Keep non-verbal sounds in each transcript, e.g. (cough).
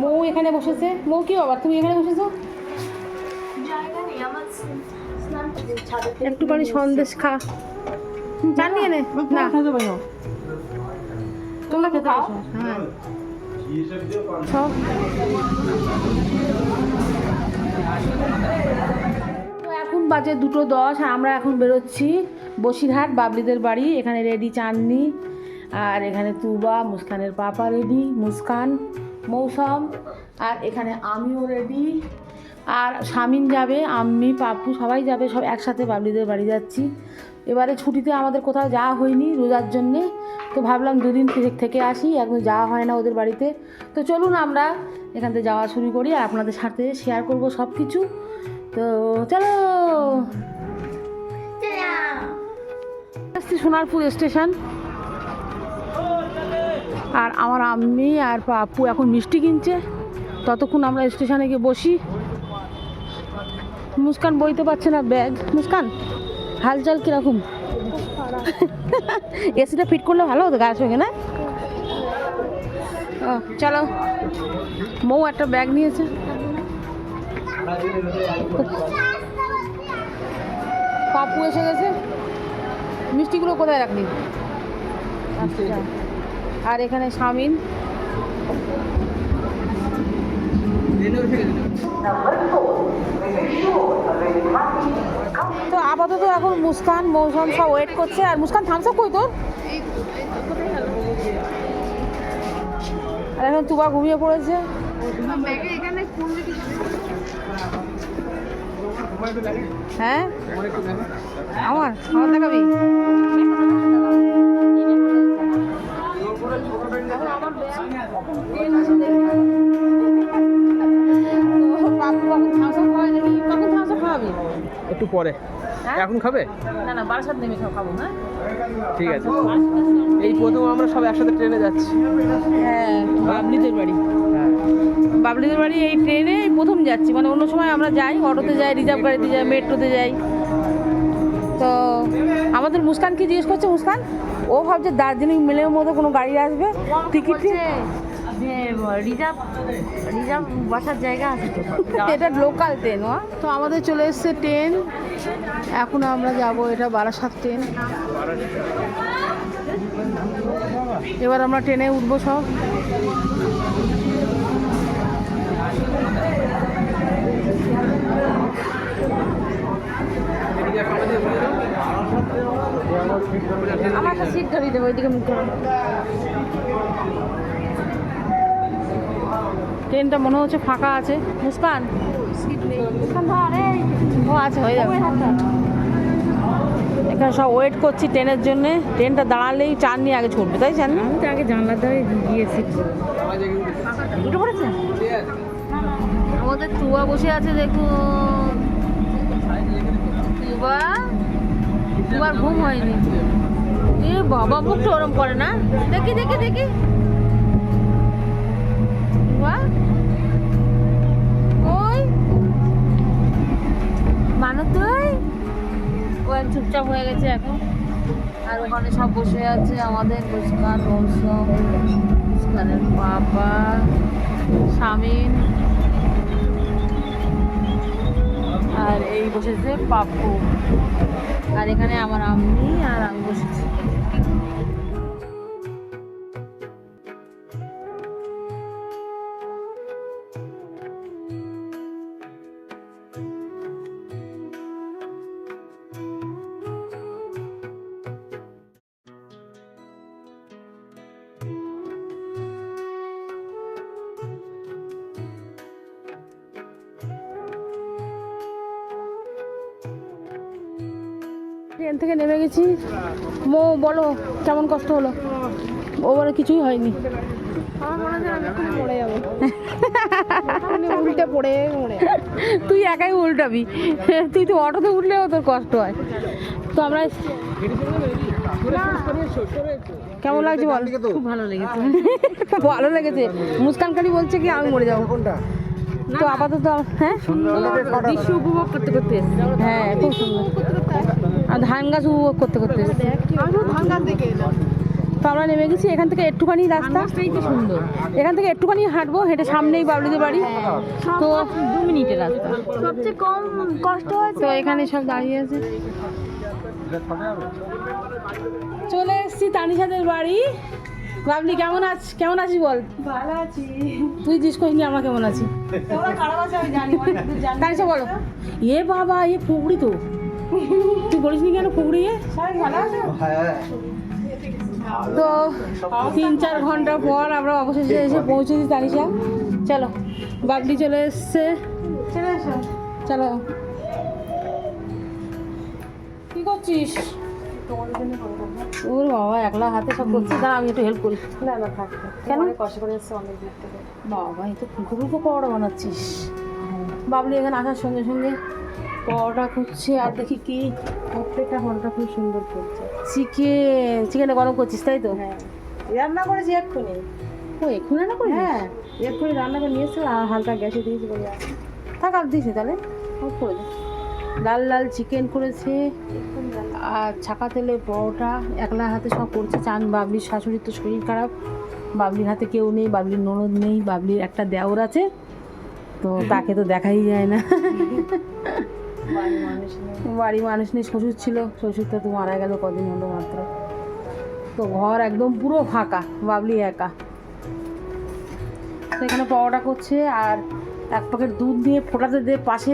মৌ এখানে বসেছে। মৌ কি বাবা তুমি এখানে বসেছো? থেকে একটুখানি সন্দেশ খা। চান নে। না তোমরা খেতে হ্যাঁ। সব। তো এখন বাজে দুটো দশ আর আমরা এখন বেরোচ্ছি বসিরহাট বাবলিদের বাড়ি। এখানে রেডি চাননি। আর এখানে তুবা মুস্কানের পাপা রেডি মুস্কান। মৌসম আর এখানে আমিও রেডি আর স্বামীন যাবে আমি পাপ্পু সবাই যাবে সব একসাথে বাবলিদের বাড়ি যাচ্ছি। এবারে ছুটিতে আমাদের কোথাও যাওয়া হয়নি রোজার জন্যে তো ভাবলাম দুদিন থেকে- আসি একদম যাওয়া হয় না ওদের বাড়িতে। তো চলুন আমরা এখান থেকে যাওয়া শুরু করি আর আপনাদের সাথে শেয়ার করব সব কিছু তো চলো! আসছি সোনারপুর স্টেশন আর আমার আম্মি আর পাপ্পু এখন মিষ্টি কিনছে। ততক্ষণ আমরা স্টেশনে গিয়ে বসি। মুস্কান বইতে পারছে না ব্যাগ। মুস্কান হালচাল কীরকম? (laughs) এসিটা ফিট করলে ভালো হতো গাছ সঙ্গে না? ও চলো। মৌ একটা ব্যাগ নিয়েছে। পাপু এসে গেছে। মিষ্টিগুলো কোথায় রাখলি? আচ্ছা। আর এখানে স্বামীন তো আপাতত এখন মুস্কান, মৌসুম সব ওয়েট করছে। আর মুস্কান থামস কই তোর? আর এখন তুবা ঘুমিয়ে পড়েছে। হ্যাঁ? আমার আমার দেখাবি? একটু পরে। হ্যাঁ? এখন খাবে? না না বারাসাত নেমে খাও খাব হ্যাঁ? ঠিক আছে। এই প্রথম আমরা সব একসাথে ট্রেনে যাচ্ছি। হ্যাঁ বাবলিদের বাড়ি। হ্যাঁ। বাবলিদের বাড়ি এই ট্রেনে প্রথম যাচ্ছি। মানে অন্য সময় আমরা যাই অটোতে যাই রিজার্ভ গাড়িতে যাই মেট্রোতে যাই। তো আমাদের মুস্কান কি জিজ্ঞেস করছে মুস্কান? ও ভাবছে দার্জিলিং মেলের মতো কোনো গাড়ি আসবে টিকিট যে রিজার্ভ রিজার্ভ বাসার জায়গা আছে (laughs) এটা লোকাল ট্রেন ও তো আমাদের চলে এসছে ট্রেন এখন আমরা যাব এটা বারাসাত ট্রেন এবার আমরা ট্রেনে উঠবো সব। আমার একটা সিট ধরিয়ে দেবো ওইদিকে মুখ করো ট্রেনটা মনে হচ্ছে ফাঁকা আছে। মুস্কান? ও আছে হয়ে যাবে। এখানে সব ওয়েট করছি ট্রেনের জন্য। ট্রেনটা দাঁড়ালেই চান নিয়ে আগে ছুটবে তাই চান আমি তো আগে জানলার ধারে গিয়েছি। উঠে পড়েছে? আমাদের তুয়া বসে আছে দেখুন। তুবা তুবার ঘুম হয়নি। এ বাবা মুখটা ওরম করে না। দেখি দেখি দেখি। ওই। মানু তুই? ও চুপচাপ হয়ে গেছে এখন। আর ওখানে সব বসে আছে আমাদের মুস্কান মৌসুম বাবা স্বামীন আর এই বসেছে পাপ্পু আর এখানে আমার আম্মি আর আমি বসেছি। ট্রেন থেকে নেমে গেছি। মো বলো কেমন কষ্ট হলো? ও বলে কিছুই হয়নি। আমার মনে হয় আমি এখন পড়ে যাব। মানে উল্টে পড়ে মরে তুই একাই উল্টাবি। তুই তো অটোতে উঠলেও তোর কষ্ট হয়। তো আমরা কেমন লাগছে বল? খুব ভালো লেগেছে। ভালো লেগেছে। মুস্কান খালি বলছে কি আমি মরে যাব। তো আপাতত হ্যাঁ? দৃশ্য উপভোগ করতে করতে হ্যাঁ খুব সুন্দর। ধান গাছ উপভোগ করতে করতে। তো আমরা নেমে গেছি এখান থেকে একটুখানি রাস্তা। সুন্দর। এখান থেকে একটুখানি হাঁটবো হেঁটে সামনেই বাবলিদের বাড়ি। তো দু মিনিটের রাস্তা। সবচেয়ে কম কষ্ট হয়েছে তো এখানে সব দাঁড়িয়ে আছে। চলে এসেছি তানিশাদের বাড়ি। বাবলি কেমন আছিস কেমন আছিস বল? ভালো আছি। তুই জিজ্ঞেস করিনি আমার কেমন আছি? আছে তানিশা বলো। এ বাবা এ পুকুরি তো। তুই বলিসনি কেন ফুকড়ি এ সবাই তো তিন চার ঘণ্টা পর আমরা অবশেষে এসে পৌঁছেছি তানিশা। চলো বাবলি চলে এসছে। চলো। কি করছিস? ওর বাবা একলা হাতে সব করছিস দাঁড়া আমি একটু হেল্প করি। না না থাক কেন? কষ্ট করে এসছো অনেক দূর থেকে। বাবা এই তো ফুলকো ফুলকো পরোটা বানাচ্ছিস। বাবলি এখানে আসার সঙ্গে সঙ্গে পরোটা খুঁজছে আর দেখি কি প্রত্যেকটা ফোনটা খুব সুন্দর করছে। চিকেন চিকেনটা গরম করছিস তাই তো? হ্যাঁ রান্না করেছি এক্ষুনি। ও এক্ষুনি না করি হ্যাঁ এক্ষুনি রান্না করে নিয়ে এসছো আর হালকা গ্যাসে দিয়েছি বলে থাক আর দিস তাহলে। করে দে। লাল লাল চিকেন করেছে আর ছাকা তেলে পরোটা একলা হাতে সব করছে। চান বাবলির শাশুড়ির তো শরীর খারাপ। বাবলির হাতে কেউ নেই বাবলির ননদ নেই বাবলির একটা দেওর আছে। তো তাকে তো দেখাই যায় না। বাড়ি মানুষ নেই। শ্বশুর ছিল শ্বশুরটা তো মারা গেল কদিন হলো মাত্র। তো ঘর একদম পুরো ফাঁকা বাবলি একা। তো এখানে পরোটা করছে আর এক প্যাকেট দুধ দিয়ে ফোটাতে দিয়ে পাশে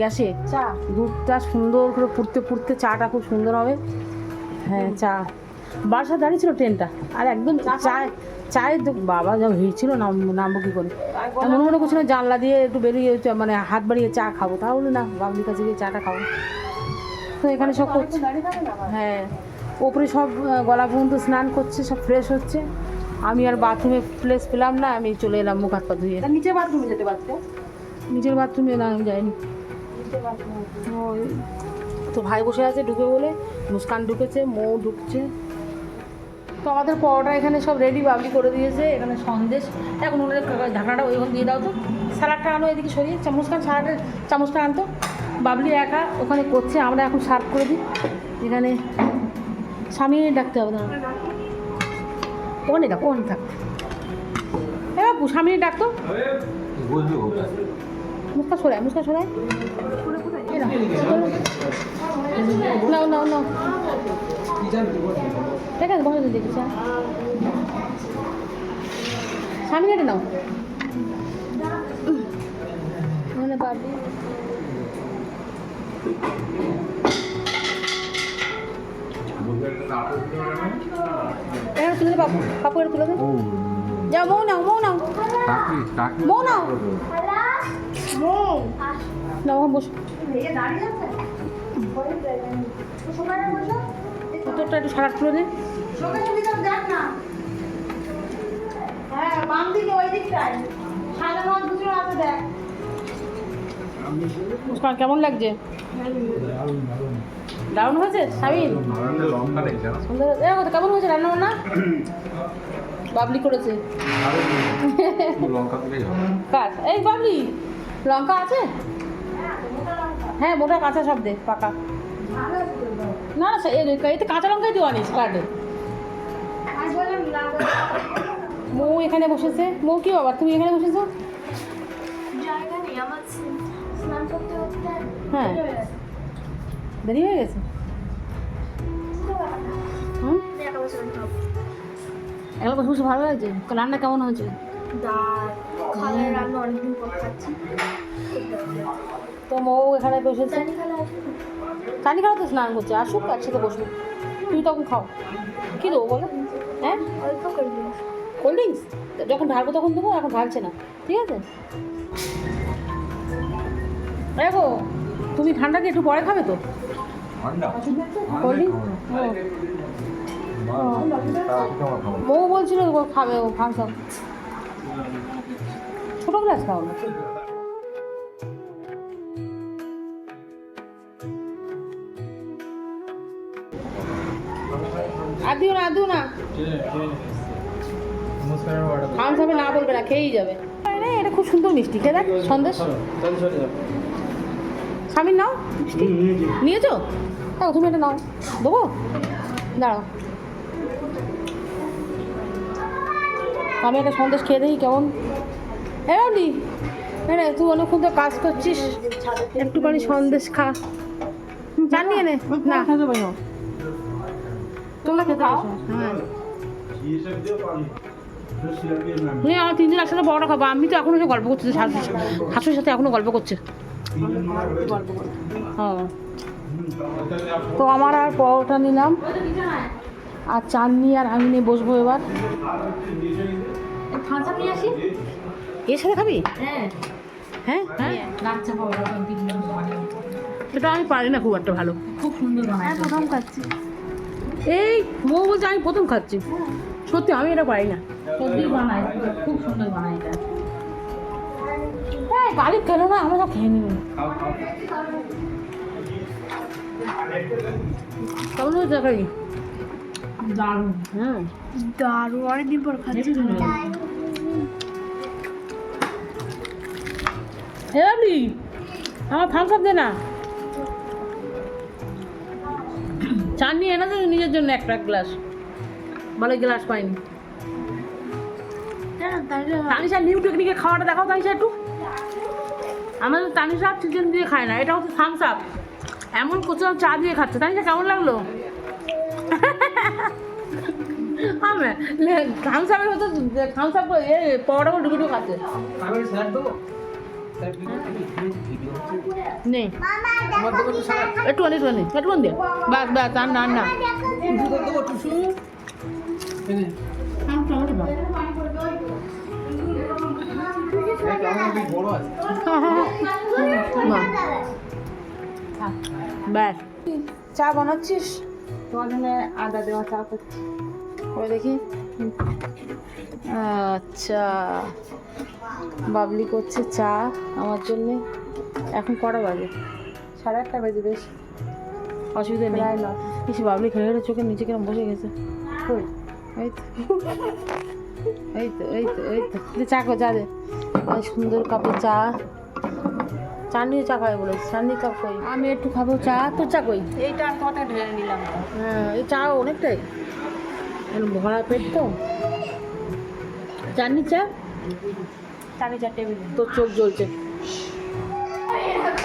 গ্যাসে। চা? দুধটা সুন্দর করে ফুটতে ফুটতে চাটা খুব সুন্দর হবে। হ্যাঁ চা। বাসা দাঁড়িয়ে ছিল ট্রেনটা। আর একদম চায় চায়ের দো- বাবা যা ভিড় ছিল নাম নামবো কী করে? মনে মনে করছিলাম জানলা দিয়ে একটু বেরিয়ে মানে হাত বাড়িয়ে চা খাব। তাহলে না বাবলির কাছে গিয়ে চাটা খাব। তো এখানে সব করছে। হ্যাঁ ওপরে সব গলা পর্যন্ত স্নান করছে সব ফ্রেশ হচ্ছে। আমি আর বাথরুমে প্লেস পেলাম না আমি চলে এলাম মুখ হাত পা ধুয়ে। তা নিচে বাথরুমে যেতে পারতে? নিজের বাথরুমে না আমি যাইনি। তো ভাই বসে আছে ঢুকে বলে মুস্কান ঢুকেছে মৌ ঢুকছে। তো আমাদের পরোটা এখানে সব রেডি বাবলি করে দিয়েছে, এখানে সন্দেশ। এখন ওনাদের ঢাকনাটা ওইখানে দিয়ে দাও তো। স্যালাডটা আনো এদিকে সরিয়ে চা- মুস্কান স্যালাডের চামচটা আনতো বাবলি একা, ওখানে করছে, আমরা এখন সার্ভ করে দিই। এখানে স্বামী ডাকতে হবে না ওখানে ডাক ওখানে থাক। এ স্বামী ডাকতো? মুস্কা সরায় মুস্কা নাও। নাও নাও নাও। ঠিক আছে বসে দেখি চা স্বামী কেটে নাও। মানে এখানে তুলে বাবু পাপু এটা তুলে যাও মৌ নাও মৌ নাও। মৌ নাও। নাও ওখানে বসো। একটু সারাট তুলে দে হ্যাঁ বাম দিকে, ওই কেমন লাগছে? দারুণ হয়েছে। দেখো কেমন হয়েছে রান্না বান্না বাবলি করেছে। কাজ এই বাবলি, লঙ্কা আছে? হ্যাঁ মোটা কাঁচা সব দে, পাকা। না না এতে কাঁচা লঙ্কাই দেওয়া নেই লাগবে মৌ এখানে বসেছে? মৌ কি বাবা তুমি এখানে বসেছো? হ্যাঁ দেরি হয়ে গেছে? একলা বসে বসে ভালো লাগছে? রান্না কেমন হয়েছে? তো মৌ এখানে বসেছে? চানি খাওয়া তো স্নান করছে আসুক একসাথে বসবো তুই তখন খাও। কী দেবো বলো? হ্যাঁ? অল্প কোল্ড ড্রিঙ্কস যখন ঢালবো তখন দেবো এখন ঢালছে না। ঠিক আছে? দেখো তুমি ঠান্ডা কি একটু পরে খাবে তো? কোল্ড ড্রিঙ্কস মৌ বলছিল ও খাবে ও ফাংশন ছোটো গ্লাস খাও না। আর দিও না আর দিও না। খাওয়ান সামনে না বলবে না খেয়েই যাবে। এটা খুব সুন্দর মিষ্টি খেয়ে দেখ সন্দেশ। স্বামীর নাও মিষ্টি। নিয়েছো? দেখো তুমি এটা নাও। দেবো? দাঁড়াও। আমি একটা সন্দেশ খেয়ে দেখি কেমন। এমনি নে তুই অনেকক্ষণ তো কাজ করছিস। একটুখানি সন্দেশ খা। জানিয়ে নে। না। তোমরা খেতে আসো হ্যাঁ। হ্যাঁ আমার তিনজন একসাথে বড়টা খাব। আমি তো এখনও গল্প করছি শাশুড়ির সাথে এখনও গল্প করছে। হ্যাঁ। তো আমার আর পরোটা নিলাম। আর চাঁদনি আর আমি নিয়ে বসবো এবার। এর সাথে খাবি? হ্যাঁ। হ্যাঁ? হ্যাঁ। সেটা আমি পারি না খুব একটা ভালো। খুব সুন্দর প্রথম খাচ্ছি এই বউ বলছে আমি প্রথম খাচ্ছি। সত্যি আমি এটা পারি না। সত্যি বানায় খুব সুন্দর বানায় এটা। হ্যাঁ গাড়ি খেলো না আমরা খেয়ে নিব। কেমন হয়েছে দারুণ। হ্যাঁ। দারুণ অনেকদিন পর খাচ্ছি। এমনি আমার থামস আপ দে না। চাটনি এনে দে নিজের জন্য একটা গ্লাস। ভালো গ্লাস পাইনি। তানিশা নিউ টেকনিকে খাওয়াটা দেখাও তানিশা একটু। আমাদের তানিশা চিকেন দিয়ে খায় না এটা হচ্ছে থামস আপ এমন কোচাও চা দিয়ে খাচ্ছে। তানিশা কেমন লাগল? আমি থামস আপের হতো থামস আপ এ খাচ্ছে। নেই একটু একটু একটু দিয়ে। বাস বাস আর না না। ব্যাস। চা বানাচ্ছিস? তোমার জন্য আদা দেওয়া চা করছি। ওই দেখি। আচ্ছা। বাবলি করছে চা আমার জন্যে। এখন কটা বাজে? সাড়ে আটটা বাজে বেশ। অসুবিধা নেই। কিছু বাবলি খেলে খেলে চোখের নিচে কিরম বসে গেছে। কই? এই তো এই তো এই তো এই তো চা কর চা দে। সুন্দর কাপে চা। চাটনিও চা খাবে বলেছে চাটনি কাপ কই? আমি একটু খাব চা। তো চা কই? এইটা আর কটা ঢেলে নিলাম। হ্যাঁ এই চা অনেকটাই। ভরা পেট তো। চাটনি চা? চারি চার টেবিল তোর চোখ জ্বলছে।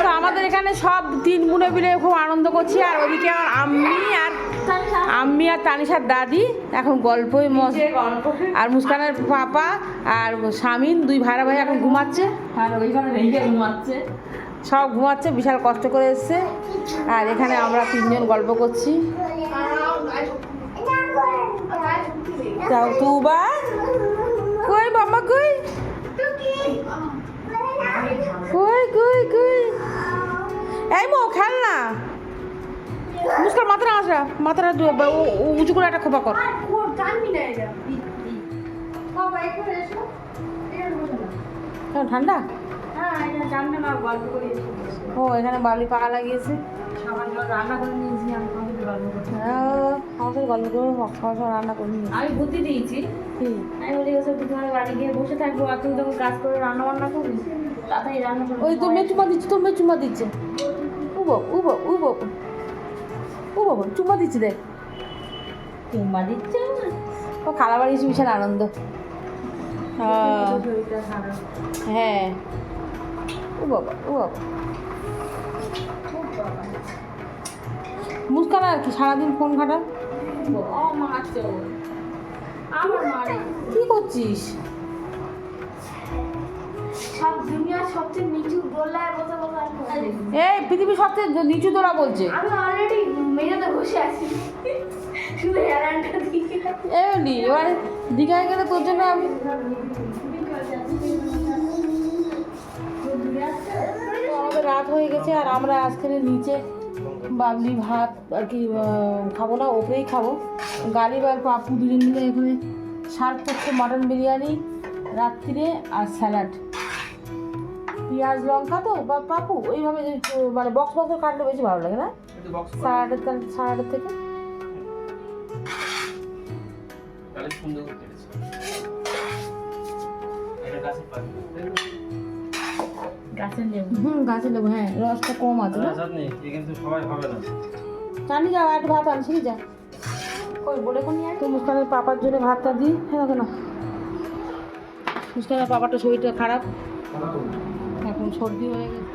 তো আমাদের এখানে সব তিন বোনে মিলে খুব আনন্দ করছি আর ওদিকে আম্মি আর আম্মি আর তানিশার দাদি এখন গল্পই মজ আর মুস্কানের পাপা আর স্বামীন দুই ভাইরা ভাই এখন ঘুমাচ্ছে। ঘুমাচ্ছে। সব ঘুমাচ্ছে বিশাল কষ্ট করে এসছে। আর এখানে আমরা তিনজন গল্প করছি। তাও তুবা কই বাবা কই? কই কই কই? এই মো খেল না মুস্কার মাথাটা আসা মাথাটা উঁচু করে একটা খোপা কর। ঠান্ডা? হ্যাঁ করে ও এখানে বালি পাকা লাগিয়েছে। সকাল সকাল রান্না করে নিয়েছি গল্প হ্যাঁ, করে খাওয়া খাওয়া রান্না করি আমি বুদ্ধি দিয়েছি। আমি বলি ওসব তুই তোমার বাড়ি গিয়ে বসে থাকব আর তুই তখন কাজ করে রান্না বান্না করবি। তাড়াতাড়ি রান্না ওই তোর মেয়ে চুমা দিচ্ছে তোর মেয়ে চুমা দিচ্ছে। উবো উবো উবো। ও বাবা চুমা দিচ্ছে দেখ কিংবা দিচ্ছে? ও খালা বাড়ি এসে বিশাল আনন্দ। আহ, হ্যাঁ। ও বাবা ও বাবা। মুস্কান আর কি সারাদিন ফোন ঘাটা কি করছিস। এই পৃথিবীর সবচেয়ে নিচু দোলা বলছে। আমি অলরেডি এবার দীঘায় গেলে তোর জন্য আমি আমাদের রাত হয়ে গেছে আর আমরা আজকে নিচে বাবলি ভাত আর কি খাব না ওপরেই খাব। গাড়ি আর পাপু দুজন মিলে এখানে সার্ভ করছে মাটন বিরিয়ানি, রাত্রিরে আর স্যালাড পেঁয়াজ লঙ্কা তো বা পাপু ওইভাবে যে মানে বক্স বক্স কাটলে বেশি ভালো লাগে না? স্যালাডের স্যালাডের থেকে? গাছের লেবু হুম গাছে লেবু হ্যাঁ রসটা কম আছে না? আজাদ নেই এ কিন্তু সবাই হবে না। জানি যা একটু ভাত আনছি যা। কই বলে কোন নিয়ে তো মুস্কানের পাপার জন্য ভাতটা দিই হ্যাঁ কেন? মুস্কানের বাবাটা শরীরটা খারাপ। সর্দি হয়ে গেছে।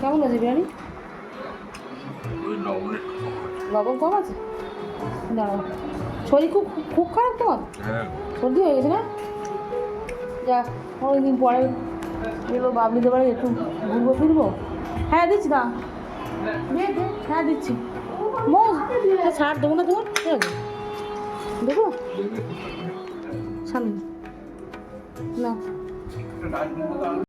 কেমন আছে বিরিয়ানি? লবণ কম আছে? দাঁড়াও। শরীর খুব খুব খারাপ তোমার? সর্দি হয়ে গেছে না? যা অনেকদিন পরে এলো বাবলিদের বাড়ি একটু ঘুরবো ফিরবো। হ্যাঁ দিচ্ছি না হ্যাঁ দিচ্ছি। মোজ ছাড় দেবো না তোমার? দেবো? সামনে না। Lain.